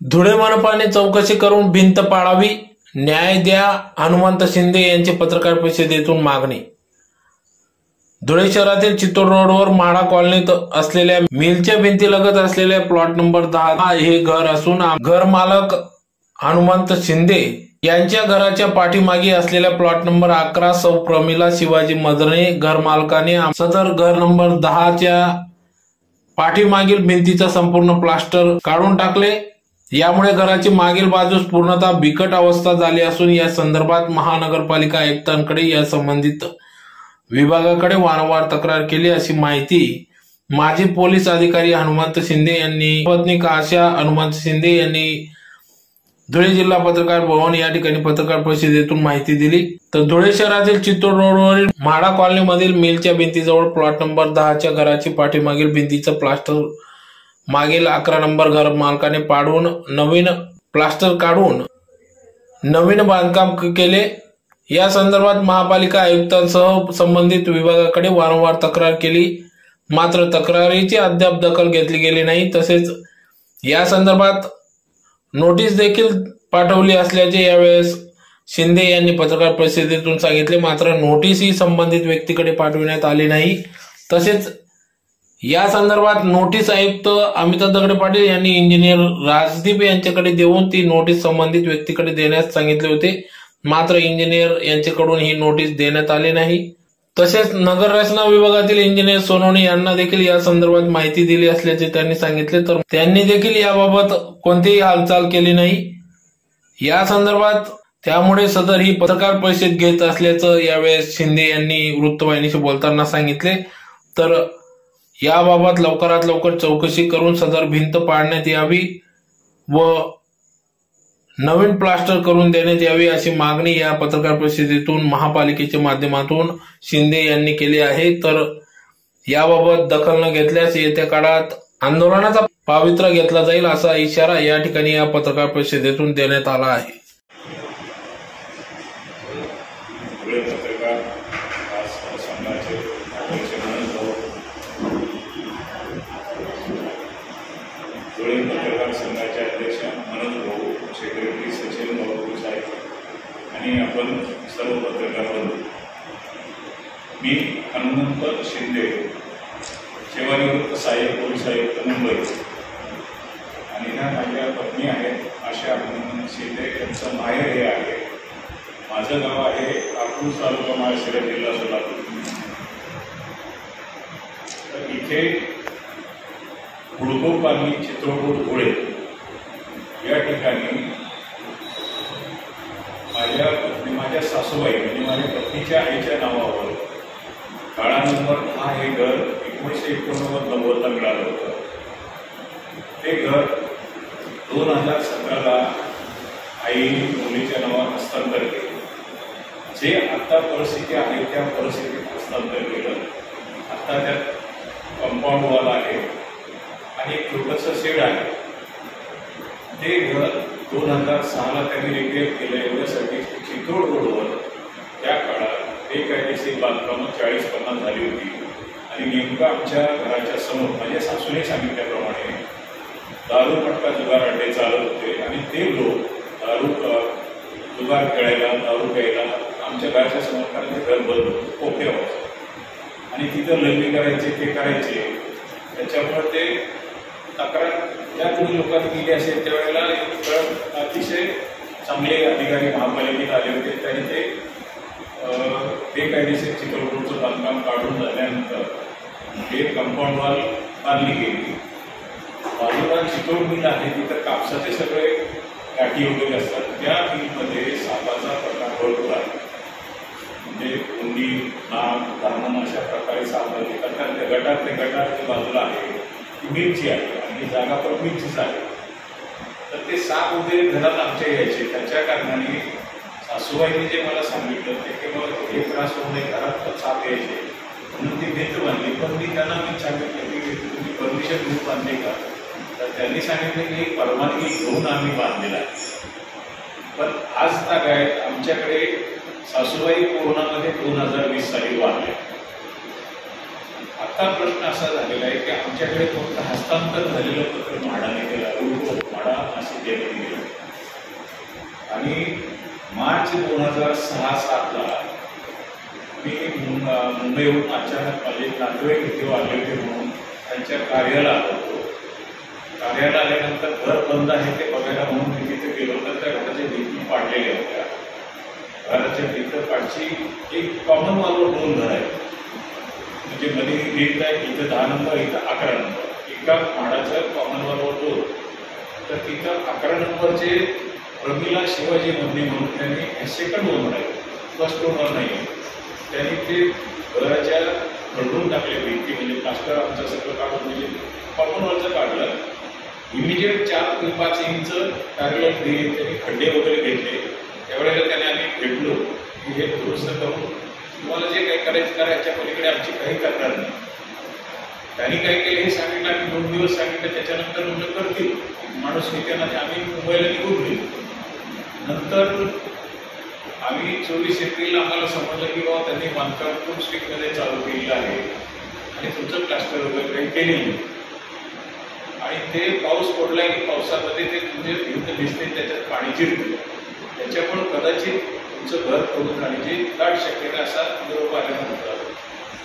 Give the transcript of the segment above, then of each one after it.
धुळे मनपाने चौकशी करून भिंत पाळावी न्याय द्या हनुमंत शिंदे यांची पत्रकार परिषदेतून मागणी. धुळे शहरातील चित्तूर रोडवर माडा कॉलनीत असलेल्या मिलच्या भिंतीलगत असलेल्या प्लॉट नंबर दहा हे घर असून घर मालक हनुमंत शिंदे यांच्या घराच्या पाठीमागे असलेल्या प्लॉट नंबर अकरा सौ प्रमिला शिवाजी मदने घर मालकाने सदर घर नंबर दहाच्या पाठीमागील भिंतीचा संपूर्ण प्लास्टर काढून टाकले. यामुळे घराची मागील बाजूस पूर्णतः बिकट अवस्था झाली असून या संदर्भात महानगरपालिका आयुक्तांकडे या संबंधित विभागाकडे वारंवार तक्रार केली अशी माहिती माजी पोलीस अधिकारी हनुमंत शिंदे यांनी पत्नी आशा हनुमंत शिंदे यांनी धुळे जिल्हा पत्रकार भवन या ठिकाणी पत्रकार परिषदेतून माहिती दिली. तर धुळे शहरातील चित्तूर रोडवरील म्हाडा कॉलनीमधील मिलच्या भिंतीजवळ प्लॉट नंबर दहाच्या घराची पाठीमागील भिंतीचं प्लास्टर मागील अकरा नंबर घर मालकाने पाडून नवीन प्लास्टर काढून नवीन बांधकाम केले. या संदर्भात महापालिका आयुक्तांसह संबंधित विभागाकडे वारंवार तक्रार केली. मात्र तक्रारीची अद्याप दखल घेतली गेली नाही. तसेच या संदर्भात नोटीस देखील पाठवली असल्याचे यावेळेस शिंदे यांनी पत्रकार परिषदेतून सांगितले. मात्र नोटीस ही संबंधित व्यक्तीकडे पाठविण्यात आली नाही. तसेच या संदर्भात नोटीस आयुक्त अमिताभ दगडे पाटील यांनी इंजिनियर राजदीप यांच्याकडे देऊन ती नोटीस संबंधित व्यक्तीकडे देण्यास सांगितले होते. मात्र इंजिनियर यांच्याकडून ही नोटीस देण्यात आली नाही. तसेच नगर रचना विभागातील इंजिनियर सोनवणे यांना देखील या संदर्भात माहिती दिली असल्याचे त्यांनी सांगितले. तर त्यांनी देखील याबाबत कोणतीही हालचाल केली नाही. या संदर्भात त्यामुळे सदर ही पत्रकार परिषद घेत असल्याचं यावेळेस शिंदे यांनी वृत्तवाहिनीशी बोलताना सांगितले. तर याबाबत लवकरात लवकर चौकशी करून सदर भिंत पाडण्यात यावी व नवीन प्लास्टर करून देण्यात यावी अशी मागणी या पत्रकार परिषदेतून महापालिकेच्या माध्यमातून शिंदे यांनी केली आहे. तर याबाबत दखल न घेतल्यास येत्या काळात आंदोलनाचा पावित्र्य घेतला जाईल असा इशारा या ठिकाणी या पत्रकार परिषदेतून देण्यात आला आहे धुळे पत्रकार आज संघाचे अध्यक्ष मनोज भाऊ धुळे पत्रकार संघाचे अध्यक्ष मनोज भाऊ सेक्रेटरी सचिन भाऊ साहेब आणि आपण सर्व पत्रकार बंधू मी हनुमंत शिंदे सेवानिवृत्त सहाय्यक पोलीस आयुक्त मुंबई. आणि ह्या माझ्या पत्नी आहेत आशा हनुमंत शिंदे यांचं माहेर हे आहे. माझं गाव आहे लाकूर तालुका माळशिरा जिल्हा सोलापूर. तर इथे हुडको पाणी चित्रकूट धुळे या ठिकाणी माझ्या पत्नी माझ्या सासूबाई म्हणजे माझ्या पत्नीच्या आईच्या नावावर. काळा नंबर हा हे घर एकोणीसशे एकोणनव्वद नव्वदला मिळालं होतं. ते घर दोन हजार सतराला आईने मुलीच्या नावावर हस्तांतर केलं. जे आता परिस्थिती आहे त्या परिस्थितीत हस्तांतर केलं. आता त्यात कंपाऊंड वॉल आहे. आणि एक छोटंसं शेड आहे. ते घर दोन हजार सहाला त्यांनी रिपेअर केलं एवढ्यासाठी चित्रोड रोडवर त्या काळात बेकायदेशीर बांधकामं चाळीस पन्नास झाली होती. आणि नेमकं आमच्या घराच्या समोर माझ्या सासूने सांगितल्याप्रमाणे दारू पटका जुगार अड्डे चालत होते. आणि ते लोक दारू जुगार खेळायला दारू प्यायला आमच्या घराच्या समोर कारण ते घर बंद होतं आणि तिथं लग्न करायचे ते करायचे. त्याच्यामुळे ते तक्रार ज्या कोणी लोकांनी केली असेल त्यावेळेला अतिशय चांगले अधिकारी महापालिकेत आले होते. त्यांनी ते बेकायदेशीर चिखलकोटचं बांधकाम काढून झाल्यानंतर हे कंपाऊंड वॉल बांधली गेली. बाजूला चिखलकुंड आहे तिथं कापसाचे सगळे गाठी वगैरे असतात. त्या मिलमध्ये सापाचा प्रकार भरपूर आहे म्हणजे कुंडी नाग धामण अशा प्रकारे साप येतात कारण त्या गटात ते गटात जे बाजूला आहे ती मिरची आहे. आणि जागा पण मिरचीच आहे. तर ते साप वगैरे घरात आमच्या यायचे. त्याच्या कारणाने सासूबाईने जे मला सांगितलं ते केवळ हे त्रास होऊ नये घरात पण साप यायचे. म्हणून ती भिंत बांधली पण मी त्यांना मी सांगितलं की तुम्ही परमिशन घेऊन बांधले का? तर त्यांनी सांगितलं की एक परवानगी घेऊन आम्ही बांधलेला आहे. पण आज काय आमच्याकडे सासूबाई कोरोनामध्ये दोन हजार वीस साली वाढले आता प्रश्न असा झालेला आहे की आमच्याकडे फक्त हस्तांतर झालेलं पत्र म्हाडाने केला रुळ म्हाडा असे देण्यात गेलं आणि मार्च दोन हजार सहा सातला मी मुंबईहून अचानक माझे नातेवाईक इथे आले होते म्हणून त्यांच्या कार्याला आलो होतो. कार्याला आल्यानंतर घर बंद आहे ते बघायला म्हणून मी तिथे गेलो तर त्या घराच्या भिंती पाडलेल्या होत्या. घराच्या भिंत पाडची एक कॉमन वॉलवर दोन घर आहेत. म्हणजे मध्ये भिंत आहे इथं दहा नंबर इथं अकरा नंबर. एका माडाच्या कॉमन वॉलवर दोन तर तिथं अकरा नंबरचे प्रमिला शिवाजी मंदिर म्हणून त्यांनी सेकंड ओनर आहे फर्स्ट ओनर नाही आहे त्यांनी ते घराच्या घडून टाकले भिंती म्हणजे प्लास्टर आमचं सगळं काढून म्हणजे कॉमन काढलं. इमिजिएट चार ते पाच इंच पॅरल त्यांनी खड्डे वगैरे घेतले. त्यावेळेला त्याने आम्ही भेटलो. की हे दुरुस्त करून तुम्हाला जे काही करायचं करा याच्या पलीकडे आमची काही तक्रार नाही. त्यांनी काय केलं हे सांगितलं आम्ही दोन दिवस सांगितलं त्याच्यानंतर म्हणलं करतील. माणूस त्यांना ते आम्ही मुंबईला निघून गेलो नंतर आम्ही चोवीस एप्रिलला आम्हाला समजलं की बाबा त्यांनी बांधकाम खूप स्ट्रीटमध्ये चालू केलेलं आहे. आणि तुमचं प्लास्टर वगैरे काही केलेलं आणि ते पाऊस पडला की पावसामध्ये ते म्हणजे भिंत दिसते त्याच्यात पाणी जिरतं त्याच्यामुळं कदाचित तुमचं घर पडून जाण्याची दाट शक्यता असा निरोप आल्यानंतर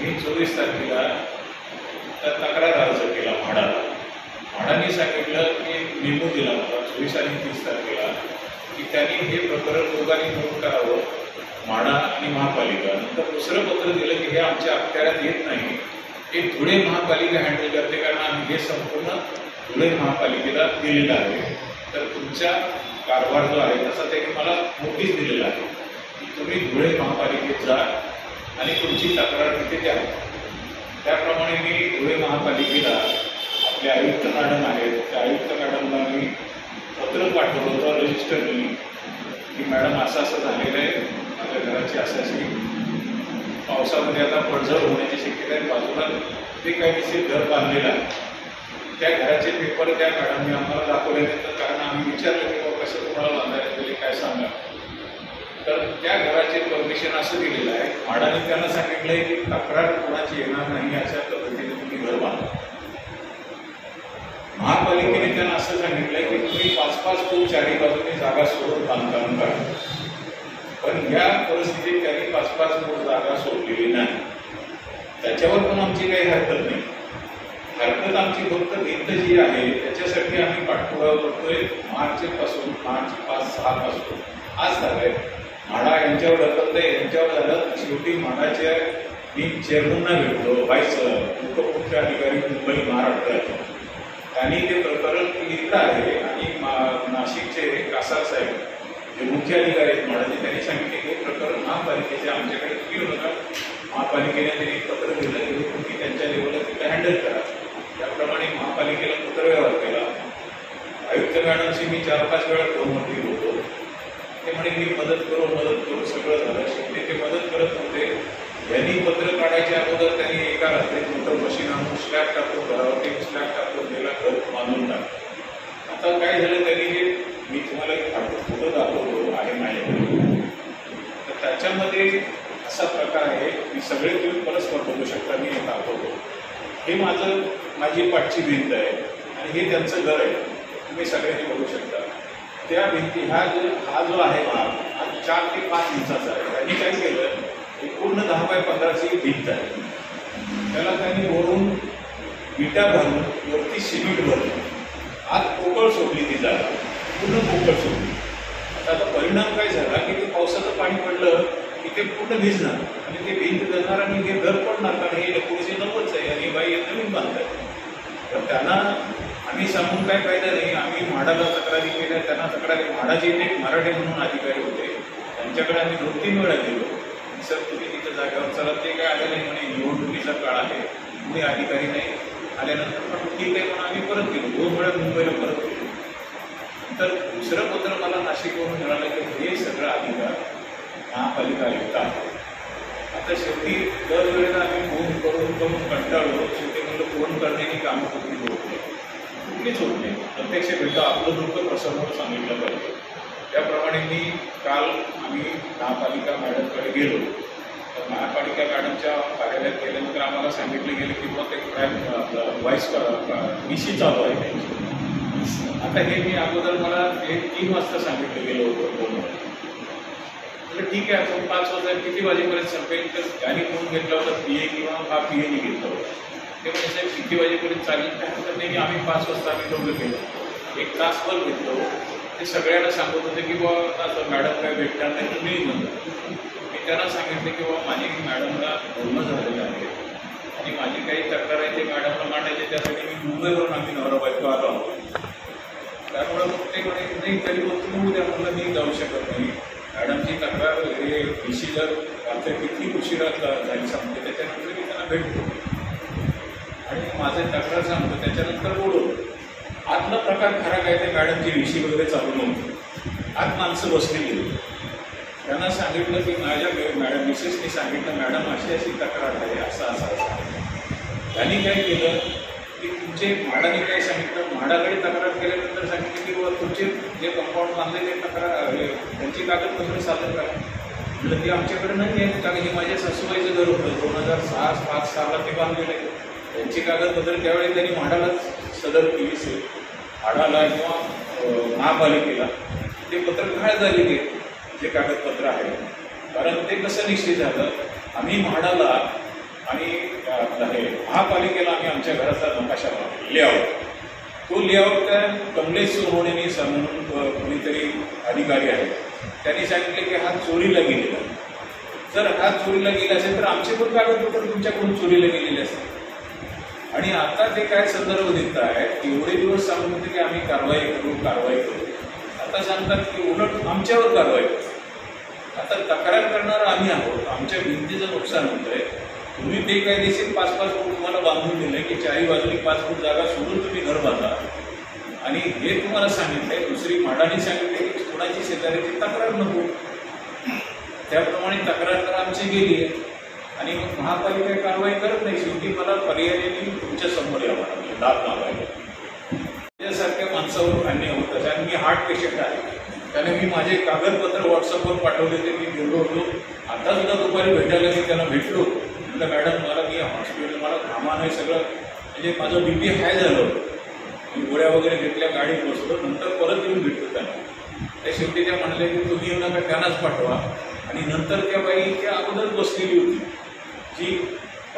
मी चोवीस तारखेला त्या तक्रार अर्ज केला म्हाडाला. म्हाडाने सांगितलं की मेमो दिला मला चोवीस आणि तीस तारखेला की त्यांनी हे प्रकरण दोघांनी नोंद करावं म्हाडा आणि महापालिका. नंतर दुसरं पत्र दिलं की हे आमच्या अखत्यारात येत नाही. हे धुळे महापालिका हँडल करते कारण आम्ही हे संपूर्ण धुळे महापालिकेला दिलेलं आहे. तर तुमच्या कारभार जो आहे तसा त्यांनी मला नोटीस दिलेला आहे. तुम्ही धुळे महापालिकेत जा आणि तुमची तक्रार तिथे द्या. त्याप्रमाणे मी धुळे महापालिकेला आपले आयुक्त मॅडम आहेत. त्या आयुक्त मॅडमला मी पत्र पाठवलं होतं रजिस्टरनी की मॅडम असं असं झालेलं आहे. माझ्या घराची असं अशी पावसामध्ये आता पडझड होण्याची शक्यता आहे. बाजूला ते काही घर बांधलेलं आहे त्या घराचे पेपर त्या मॅडमने आम्हाला दाखवले. नंतर कारण आम्ही विचारलं की बाबा कसं कोणाला बांधायला दिले काय सांगा तर त्या घराचे परमिशन असं दिलेलं आहे. म्हाडाने त्यांना सांगितलंय की तक्रार कोणाची येणार नाही अशा पद्धतीने तुम्ही घर बांधा. महापालिकेने त्यांना असं सांगितलंय की तुम्ही पाच पाच फूट चारी बाजूने जागा सोडून बांधकाम करा. पण या परिस्थितीत त्यांनी पाच पाच फूट जागा सोडलेली नाही. त्याच्यावर पण आमची काही हरकत नाही. हरकत आमची फक्त भिंत जी आहे त्याच्यासाठी आम्ही पाठपुरावा करतोय मार्च पासून मार्च पाच सहा पासून आज झालंय. म्हाडा यांच्यावर ढकलतंय यांच्यावर झालं शेवटी म्हाडाच्या मी चेअरमनना भेटलो व्हाईस उपमुख्य अधिकारी मुंबई महाराष्ट्राचे त्यांनी ते प्रकरण लिहिलं आहे आणि नाशिकचे कासार साहेब जे मुख्य अधिकारी आहेत म्हाडाचे त्यांनी सांगितले की हे प्रकरण महापालिकेचे आमच्याकडे क्लिअर होतात महापालिकेने त्यांनी एक पत्र दिलं की तुम्ही त्यांच्या लेवलला तिथं हँडल करा. त्याप्रमाणे महापालिकेला पत्रव्यवहार केला. आयुक्त मॅडमशी मी चार पाच वेळा फोनवरती बोलतो म्हणे मी मदत करू मदत करू सगळं झालं. शेवटी ते मदत करत नव्हते. यांनी पत्र काढायच्या अगोदर त्यांनी एका रात्रीत मोठं मशीन आणून स्लॅब टाकून घरावरती स्लॅब टाकून त्याला घर बांधून टाकलं. आता काय झालं त्यांनी हे मी तुम्हाला एक फोटो दाखवतो आहे माझ्याकडे तर त्याच्यामध्ये असा प्रकार आहे की सगळे तुम्ही परस्पर बघू शकता मी हे दाखवतो. हे माझं माझी पाठची भिंत आहे आणि हे त्यांचं घर आहे. तुम्ही सगळ्यांनी बघू शकता. त्या भिंती ह्या जो हा जो आहे भाग हा चार ते पाच इंचाचा आहे. त्यांनी काय केलं की पूर्ण दहा बाय पंधराची भिंत आहे. त्याला त्यांनी वरून विटा भरून वरती सिमेंट भरून आत पोकळ सोडली ती जागा. पूर्ण पोकळ सोडली. आता आता परिणाम काय झाला की ते पावसाचं पाणी पडलं की ते पूर्ण भिजणार. आणि ते भिंत जाणार आणि हे घर पडणार कारण हे एकोणीसशे नव्वदच आहे आणि बाई नवीन बांधतात तर त्यांना आम्ही सांगून काय फायदा नाही. म्हाडाला तक्रारी केल्या त्यांना तक्रारी म्हाडाचे एक मराठे म्हणून अधिकारी होते. त्यांच्याकडे आम्ही दोन तीन वेळा गेलो. सर तुम्ही तिथं जागेवर चला. ते काय आले नाही म्हणे निवडणुकीचा काळ आहे. कुणी अधिकारी नाही. आल्यानंतर पण ठीक आहे म्हणून आम्ही परत गेलो. दोन वेळा मुंबईला परत गेलो. तर दुसरं पत्र मला नाशिकवरून मिळालं की हे सगळं अधिकार महापालिका आयुक्त आहे आता शेवटी दरवेळेला आम्ही फोन करून करून कंटाळलो. शेवटी म्हणलं फोन करण्याची कामं करून होत होत नाही. प्रत्यक्ष भेटता आपलं दुःख प्रसंग सांगितलं पाहिजे त्याप्रमाणे मी काल आम्ही महापालिका मॅडमकडे गेलो. तर महापालिका मॅडमच्या कार्यालयात गेल्यानंतर आम्हाला सांगितलं गेलं की मग ते क्राईम आपलं व्हाईस डी चालू आहे. त्यांची आता हे मी अगोदर मला हे तीन वाजता सांगितलं गेलं होतं. फोनवर म्हटलं ठीक आहे आपण पाच वाजता किती वाजेपर्यंत संपेल? तर गाडी फोन घेतला होता पी ए किंवा हा पी एने घेतला होता. ते म्हणजे साहेब किती वाजेपर्यंत चालेल काय हरकत नाही आम्ही पाच वाजता आम्ही दोघं केलं एक तासभर घेतलो ते सगळ्यांना सांगत होते की बाबा आता मॅडम काय भेटणार नाही तुम्ही मी म्हणतो मी त्यांना सांगितलं की बाबा माझी मॅडमला बोलणं झालेलं आहे आणि माझी काही तक्रार आहे ते मॅडमला मांडायची त्यासाठी मी मुंबईवरून आम्ही नवरा बायको आलो आहोत त्यामुळे मग ते म्हणे नाही तरी मग तुम्ही उद्या म्हणलं मी जाऊ शकत नाही मॅडमची तक्रार हे विशी जर किती उशिरा जा- सांगते त्याच्यानंतर मी त्यांना भेटतो आणि माझे तक्रार सांगतो त्याच्यानंतर बोलू आतला प्रकार खरा काय ते मॅडम ती विषय वगैरे चालू नव्हती. आत माणसं बसलेली त्यांना सांगितलं की माझ्या मॅडम मिसेसने सांगितलं मॅडम अशी अशी तक्रार आहे असं असं असं त्यांनी काय केलं की तुमचे म्हाडाने काय सांगितलं? म्हाडाकडे तक्रार केल्यानंतर सांगितलं की बाबा तुमचे जे कंपाऊंड बांधले ते तक्रार त्यांची कागदपत्र सादर करा. म्हटलं ती आमच्याकडे नाही आहे कारण हे माझ्या सासूबाईचं घर होतं. दोन हजार सहा पाच सहाला ते बांधलेलं आहे. त्यांची कागदपत्र त्यावेळी त्यांनी म्हाडालाच सदर टी व्ही सी म्हाडाला किंवा महापालिकेला. ते पत्र काय झालेले जे कागदपत्र आहे. कारण ते कसं निश्चित झालं? आम्ही म्हाडाला आणि हे महापालिकेला आम्ही आमच्या घराचा नकाशा लेआउट तो लेआउट त्या कमलेश सोनवणेनी स- म्हणून कोणीतरी अधिकारी आहे. त्यांनी सांगितले की हा चोरीला गेलेला जर हा चोरीला गेला असेल तर आमचे पण कागदपत्र तुमच्याकडून चोरीला गेलेले असतील. आणि आता ते काय संदर्भ देत आहेत एवढे दिवस सांगून होते की आम्ही कारवाई करू कारवाई करू. आता सांगतात की उलट आमच्यावर कारवाई करू. आता तक्रार करणार आम्ही आहोत. आमच्या भिंतीचं नुकसान होतंय. तुम्ही बेकायदेशीर पाच पाच फूट तुम्हाला बांधून दिले की चारी बाजूनी पाच फूट जागा सोडून तुम्ही घर बांधा. आणि हे तुम्हाला सांगितलंय दुसरी माडाने सांगितले की कोणाची शेजाऱ्याची तक्रार नको. त्याप्रमाणे तक्रार तर आमची गेली आहे आणि मग महापालिका कारवाई करत नाही. शेवटी मला पर्यायाने तुमच्यासमोर यावं. लागेल दाब मागायला माणसावर अन्याय होतं. कारण मी हार्ट पेशंट आहे त्याने मी माझे कागदपत्र व्हॉट्सअपवर पाठवले ते मी गेलो होतो. आता सुद्धा दुपारी भेटायला मी त्यांना भेटलो. म्हटलं मॅडम मला मी हॉस्पिटल मला कामा नाही सगळं. म्हणजे माझं बी पी हाय झालं. मी गोळ्या वगैरे घेतल्या गाडीत बसलो. नंतर परत येऊन भेटलो त्यांना. त्या शेवटी त्या म्हणाले की तुम्ही येऊ नका त्यांनाच पाठवा. आणि नंतर त्या बाई त्या अगोदर बसलेली होती. जी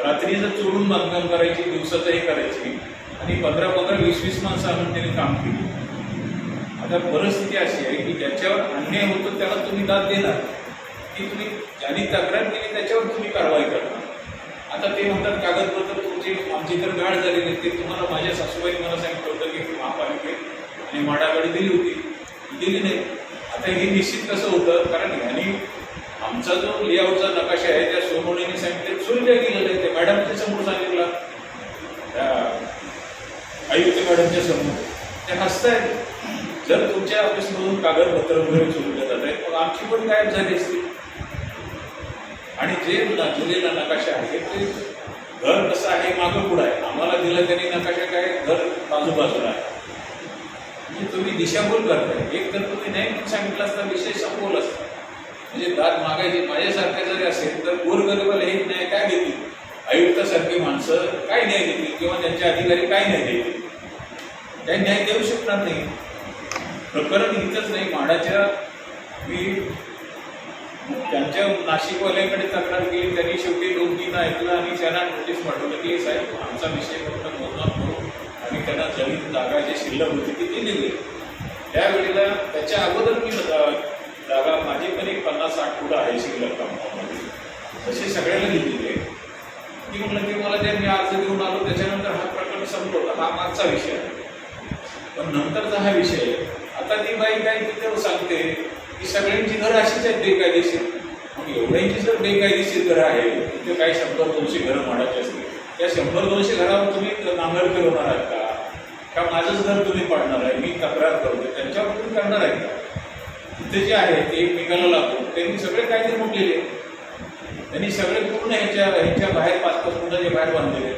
रात्रीचं चोरून बांधकाम करायची दिवसाचंही करायची आणि पंधरा पंधरा वीस वीस माणसं आणून त्यांनी काम केली. आता परिस्थिती अशी आहे की ज्याच्यावर अन्याय होतो त्याला तुम्ही दाद देणार. की तुम्ही ज्यांनी तक्रार केली त्याच्यावर तुम्ही कारवाई करणार. आता ते म्हणतात कागदपत्र तुमचे आमची तर गाळ झालेली ते तुम्हाला माझ्या सासूबाई मला सांगितलं होतं की महापालिकेत आणि माडाकडे दिली होती. दिली नाही. आता हे निश्चित कसं होतं? कारण ह्यांनी आमचा जो लेआउटचा नकाशा आहे त्या सोनवणीने सांगितलं चोरीला गेलेलं आहे ते? मॅडमच्या समोर सांगितलं. त्या आयुक्त मॅडमच्या समोर. ते हसतायत जर तुमच्या ऑफिसमधून कागदपत्र वगैरे चोरीला जात आहेत. मग आमची पण गायब झाली असती. आणि जे दिलेला नकाशा आहे ते घर कसं आहे मागं पुढं आहे? आम्हाला दिलं त्यांनी नकाशा काय? घर बाजूबाजूला आहे. म्हणजे तुम्ही दिशाभूल करताय. एक तर तुम्ही नाही सांगितलं असता विषय संपवला असता. म्हणजे दाद मागायचे माझ्यासारखे जरी असेल तर गोरगरिबाला एक न्याय काय देतील? आयुक्तासारखी माणसं काय न्याय देतील किंवा त्यांचे अधिकारी काय न्याय देतील? त्या न्याय देऊ शकणार नाही. प्रकरण इथंच नाही माडाच्या मी त्यांच्या नाशिकवाल्याकडे तक्रार केली त्यांनी शेवटी दोन तीन ऐकलं आणि त्यांना नोटीस पाठवलं की साहेब आमचा विषय फक्त मोजमाप करू आणि त्यांना जमीन जागा जी शिल्लक होती ती दिली. गेली त्यावेळेला त्याच्या अगोदर मी जागा माझी पण एक पन्नास साठ फुटं आहे शिल्लक कंपाऊंडमध्ये तशी सगळ्यांना दिलेली आहे. की म्हटलं की मला ते मी अर्ज देऊन आलो त्याच्यानंतर हा प्रकरण संपवला हा मागचा विषय आहे. पण नंतरचा हा विषय आहे. आता ती बाई काय तिथे सांगते की सगळ्यांची घरं अशीच आहेत बेकायदेशीर. मग एवढ्यांची जर बेकायदेशीर घरं आहे तिथे काही शंभर दोनशे घरं म्हणायची असतील? त्या शंभर दोनशे घरावर तुम्ही नांगर फिरवणार आहात का? का माझंच घर तुम्ही पाडणार आहे? मी तक्रार करतोय. त्यांच्यावर तुम्ही करणार आहे का? सिद्ध जे आहे ते एकमेकाला लागून त्यांनी सगळे कायदे मोडलेले आहेत. त्यांनी सगळे पूर्ण ह्याच्या ह्याच्या बाहेर पाच पाच फुटाच्या बाहेर बांधलेले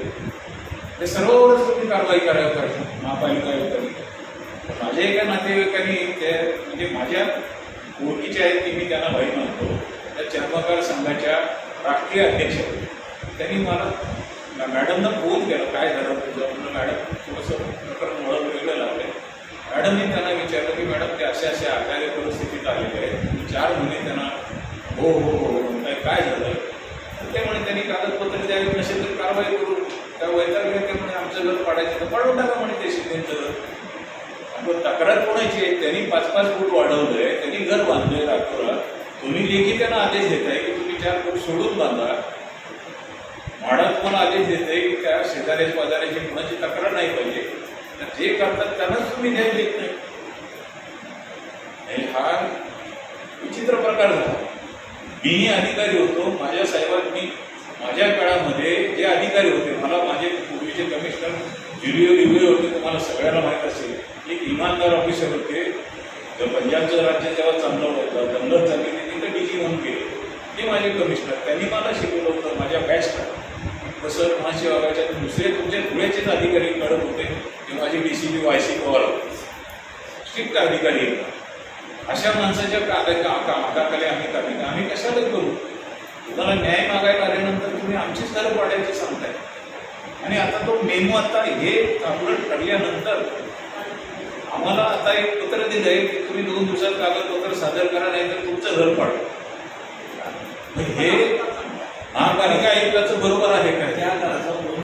ते सर्ववरच तुम्ही कारवाई करायला पाहिजे. महापालिका आयुक्तांनी. माझ्या एका नातेवाईकांनी ते म्हणजे माझ्या ओळखीचे आहेत की मी त्यांना भाई मानतो. त्या चर्मकार संघाच्या राष्ट्रीय अध्यक्ष त्यांनी मला मॅडमना फोन केला काय झालं तुझं? म्हणून मॅडम थोडंसं प्रकरण मला वेगळं लागलं मॅडम मी त्यांना विचारलं की मॅडम ते असे असे आकार्य परिस्थितीत आलेले आहेत. चार मुली त्यांना हो हो हो, हो, हो म्हणताय काय झालं? तर ते म्हणे त्यांनी कागदपत्र द्यावी नसेल तर कारवाई करू त्या वैतागले ते म्हणे आमचं घर पाडायचं तर पाडून टाका म्हणे ते शिंदेचं घर. तक्रार कोणाची आहे? त्यांनी पाच पाच फूट वाढवलंय त्यांनी घर बांधलंय राठोडला तुम्ही लेखी त्यांना आदेश देताय की तुम्ही चार फूट सोडून बांधा. म्हाडा तुम्हाला आदेश देते की त्या शेजाऱ्याच्या बाजाराची कोणाची तक्रार नाही पाहिजे? जे करतात त्यांनाच तुम्ही न्याय देत नाही. आणि हा विचित्र प्रकार झाला. मीही अधिकारी होतो माझ्या साहेबांनी माझ्या काळामध्ये जे अधिकारी होते मला माझे पूर्वीचे कमिशनर ज्युरिओ रिव्ह्यू होते तुम्हाला सगळ्यांना माहीत असेल. एक इमानदार ऑफिसर होते. तर पंजाबचं राज्य जेव्हा चांगलं होतं दंगल चालली तिथे डीजी म्हणून गेले. ते माझे कमिशनर. त्यांनी मला शिकवलं होतं माझ्या बॅचला तसं कोणाशी वागायच्या दुसरे तुमचे धुळ्याचेच अधिकारी कडक होते. ते माझे D C P Y C Pawar होते. स्ट्रिक्ट अधिकारी आहेत अशा माणसाच्या कागद आम्ही काढले आम्ही कशाला करू? तुम्हाला न्याय मागायला आल्यानंतर तुम्ही आमचीच घरं पाडायची सांगताय. आणि आता तो मेमो आता हे आपलं ठरल्यानंतर आम्हाला आता एक पत्र दिलंय की तुम्ही दोन दिवसात कागदपत्र सादर करा नाही तर तुमचं घर पाडू. हे महापालिका आयुक्ताचं बरोबर आहे का त्या घराचा